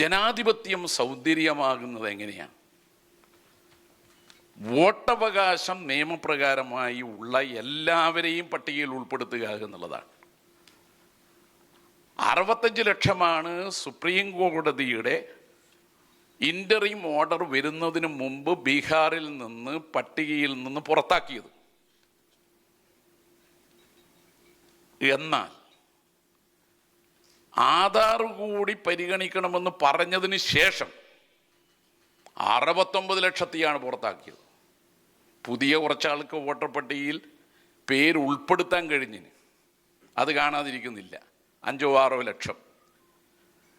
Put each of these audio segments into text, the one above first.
ജനാധിപത്യം സൗന്ദര്യമാകുന്നത് എങ്ങനെയാണ്? വോട്ടവകാശം നിയമപ്രകാരമായി ഉള്ള എല്ലാവരെയും പട്ടികയിൽ ഉൾപ്പെടുത്തുക എന്നുള്ളതാണ്. അറുപത്തഞ്ച് ലക്ഷമാണ് സുപ്രീം കോടതിയുടെ ഇന്ററിം ഓർഡർ വരുന്നതിന് മുമ്പ് ബീഹാറിൽ നിന്ന് പട്ടികയിൽ നിന്ന് പുറത്താക്കിയത്. എന്നാൽ ആധാർ കൂടി പരിഗണിക്കണമെന്ന് പറഞ്ഞതിന് ശേഷം അറുപത്തൊമ്പത് ലക്ഷത്തിയാണ് പുറത്താക്കിയത്. പുതിയ കുറച്ചാൾക്ക് വോട്ടർ പട്ടികയിൽ പേര് ഉൾപ്പെടുത്താൻ കഴിഞ്ഞിന്. അത് കാണാതിരിക്കുന്നില്ല. അഞ്ചോ ആറോ ലക്ഷം.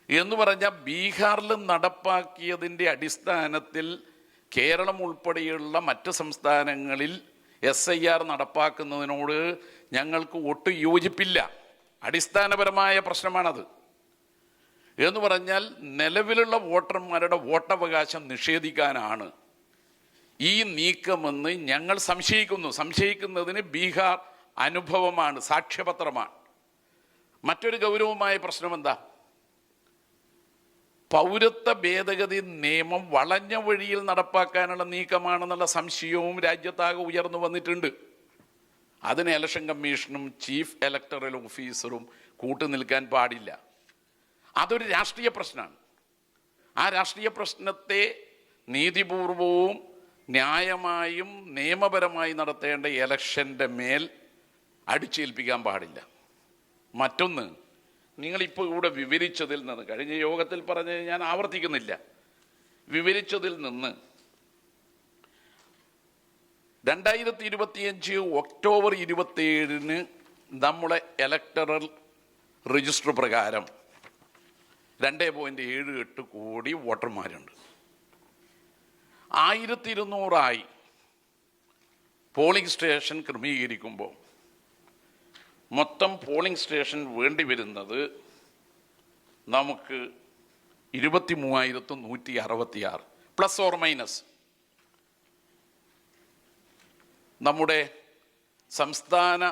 എന്ന് പറഞ്ഞാൽ ബീഹാറിൽ നടപ്പാക്കിയതിന്റെ അടിസ്ഥാനത്തിൽ കേരളം ഉൾപ്പെടെയുള്ള മറ്റ് സംസ്ഥാനങ്ങളിൽ എസ് ഐ ആർ നടപ്പാക്കുന്നതിനോട് ഞങ്ങൾക്ക് ഒട്ടും യോജിപ്പില്ല. അടിസ്ഥാനപരമായ പ്രശ്നമാണത്. എന്ന് പറഞ്ഞാൽ നിലവിലുള്ള വോട്ടർമാരുടെ വോട്ടവകാശം നിഷേധിക്കാനാണ് ഈ നീക്കമെന്ന് ഞങ്ങൾ സംശയിക്കുന്നു. സംശയിക്കുന്നതിന് ബീഹാർ അനുഭവമാണ് സാക്ഷ്യപത്രമാണ്. മറ്റൊരു ഗൗരവമായ പ്രശ്നം എന്താ പൗരത്വ ഭേദഗതി നിയമം വളഞ്ഞ വഴിയിൽ നടപ്പാക്കാനുള്ള നീക്കമാണെന്നുള്ള സംശയവും രാജ്യത്താകെ ഉയർന്നു വന്നിട്ടുണ്ട്. അതിന് ഇലക്ഷൻ കമ്മീഷനും ചീഫ് ഇലക്ടറൽ ഓഫീസറും കൂട്ടുനിൽക്കാൻ പാടില്ല. അതൊരു രാഷ്ട്രീയ പ്രശ്നമാണ്. ആ രാഷ്ട്രീയ പ്രശ്നത്തെ നീതിപൂർവവും ന്യായമായും നിയമപരമായി നടത്തേണ്ട ഇലക്ഷന്റെ മേൽ അടിച്ചേൽപ്പിക്കാൻ പാടില്ല. മറ്റൊന്ന് നിങ്ങളിപ്പോൾ ഇവിടെ വിവരിച്ചതിൽ നിന്ന് കഴിഞ്ഞ യോഗത്തിൽ പറഞ്ഞ് ഞാൻ ആവർത്തിക്കുന്നില്ല. വിവരിച്ചതിൽ നിന്ന് രണ്ടായിരത്തി ഇരുപത്തിയഞ്ച് ഒക്ടോബർ ഇരുപത്തിയേഴിന് നമ്മുടെ ഇലക്ടറൽ രജിസ്റ്റർ പ്രകാരം രണ്ട് പോയിന്റ് ഏഴ് എട്ട് കോടി വോട്ടർമാരുണ്ട്. ആയിരത്തി ഇരുന്നൂറായി പോളിംഗ് സ്റ്റേഷൻ ക്രമീകരിക്കുമ്പോൾ മൊത്തം പോളിംഗ് സ്റ്റേഷൻ വേണ്ടി വരുന്നത് നമുക്ക് ഇരുപത്തി മൂവായിരത്തി നൂറ്റി അറുപത്തി ആറ് പ്ലസ് ഓർ മൈനസ്. നമ്മുടെ സംസ്ഥാന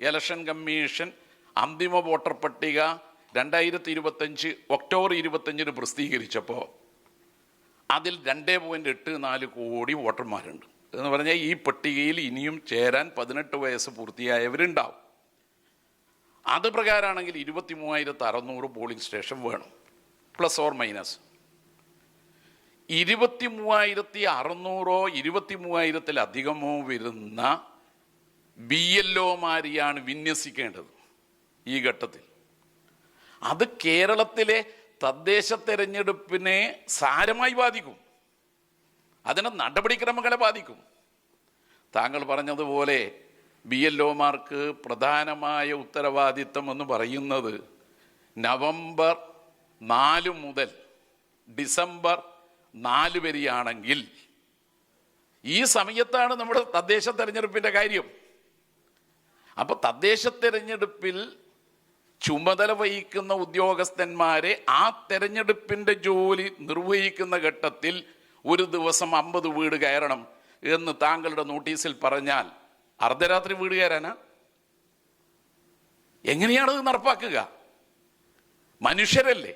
ഇലക്ഷൻ കമ്മീഷൻ അന്തിമ വോട്ടർ പട്ടിക രണ്ടായിരത്തി ഇരുപത്തഞ്ച് ഒക്ടോബർ ഇരുപത്തഞ്ചിന് പ്രസിദ്ധീകരിച്ചപ്പോൾ അതിൽ രണ്ടേ പോയിന്റ് എട്ട് നാല് കോടി വോട്ടർമാരുണ്ട്. എന്ന് പറഞ്ഞാൽ ഈ പട്ടികയിൽ ഇനിയും ചേരാൻ പതിനെട്ട് വയസ്സ് പൂർത്തിയായവരുണ്ടാവും. അത് പ്രകാരമാണെങ്കിൽ ഇരുപത്തി മൂവായിരത്തി അറുന്നൂറ് പോളിംഗ് സ്റ്റേഷൻ വേണം. Plus or minus. ഇരുപത്തി മൂവായിരത്തി അറുന്നൂറോ ഇരുപത്തി മൂവായിരത്തിലധികമോ വരുന്ന ബി എൽ ഒമാരെയാണ് വിന്യസിക്കേണ്ടത് ഈ ഘട്ടത്തിൽ. അത് കേരളത്തിലെ തദ്ദേശ തെരഞ്ഞെടുപ്പിനെ സാരമായി ബാധിക്കും. അതിന് നടപടിക്രമങ്ങളെ ബാധിക്കും. താങ്കൾ പറഞ്ഞതുപോലെ ബി എൽ ഒമാർക്ക് പ്രധാനമായ ഉത്തരവാദിത്തം എന്ന് പറയുന്നത് നവംബർ നാല് മുതൽ ഡിസംബർ നാല് വരെയാണെങ്കിൽ ഈ സമയത്താണ് നമ്മുടെ തദ്ദേശ തെരഞ്ഞെടുപ്പിന്റെ കാര്യം. അപ്പോൾ തദ്ദേശ തെരഞ്ഞെടുപ്പിൽ ചുമതല വഹിക്കുന്ന ഉദ്യോഗസ്ഥന്മാരെ ആ തെരഞ്ഞെടുപ്പിന്റെ ജോലി നിർവഹിക്കുന്ന ഘട്ടത്തിൽ ഒരു ദിവസം അമ്പത് വീട് കയറണം എന്ന് താങ്കളുടെ നോട്ടീസിൽ പറഞ്ഞാൽ അർദ്ധരാത്രി വീട് കയറാനാ? എങ്ങനെയാണ് ഇത് നടപ്പാക്കുക? മനുഷ്യരല്ലേ?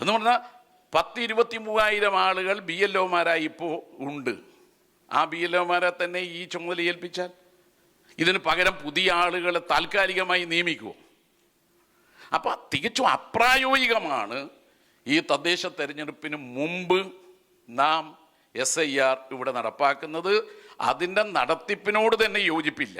എന്ന് പറഞ്ഞാൽ പത്ത് ഇരുപത്തി മൂവായിരം ആളുകൾ ബി എൽ ഒമാരായി ഇപ്പോൾ ഉണ്ട്. ആ ബി എൽ ഒമാരെ തന്നെ ഈ ചുമതല ഏൽപ്പിച്ചാൽ? ഇതിന് പകരം പുതിയ ആളുകളെ താൽക്കാലികമായി നിയമിക്കുമോ അപ്പം തികച്ചും അപ്രായോഗികമാണ് ഈ തദ്ദേശ തെരഞ്ഞെടുപ്പിന് മുമ്പ് നാം എസ് ഐ ആർ ഇവിടെ നടപ്പാക്കുന്നത്. അതിന്റെ നടത്തിപ്പിനോട് തന്നെ യോജിപ്പില്ല.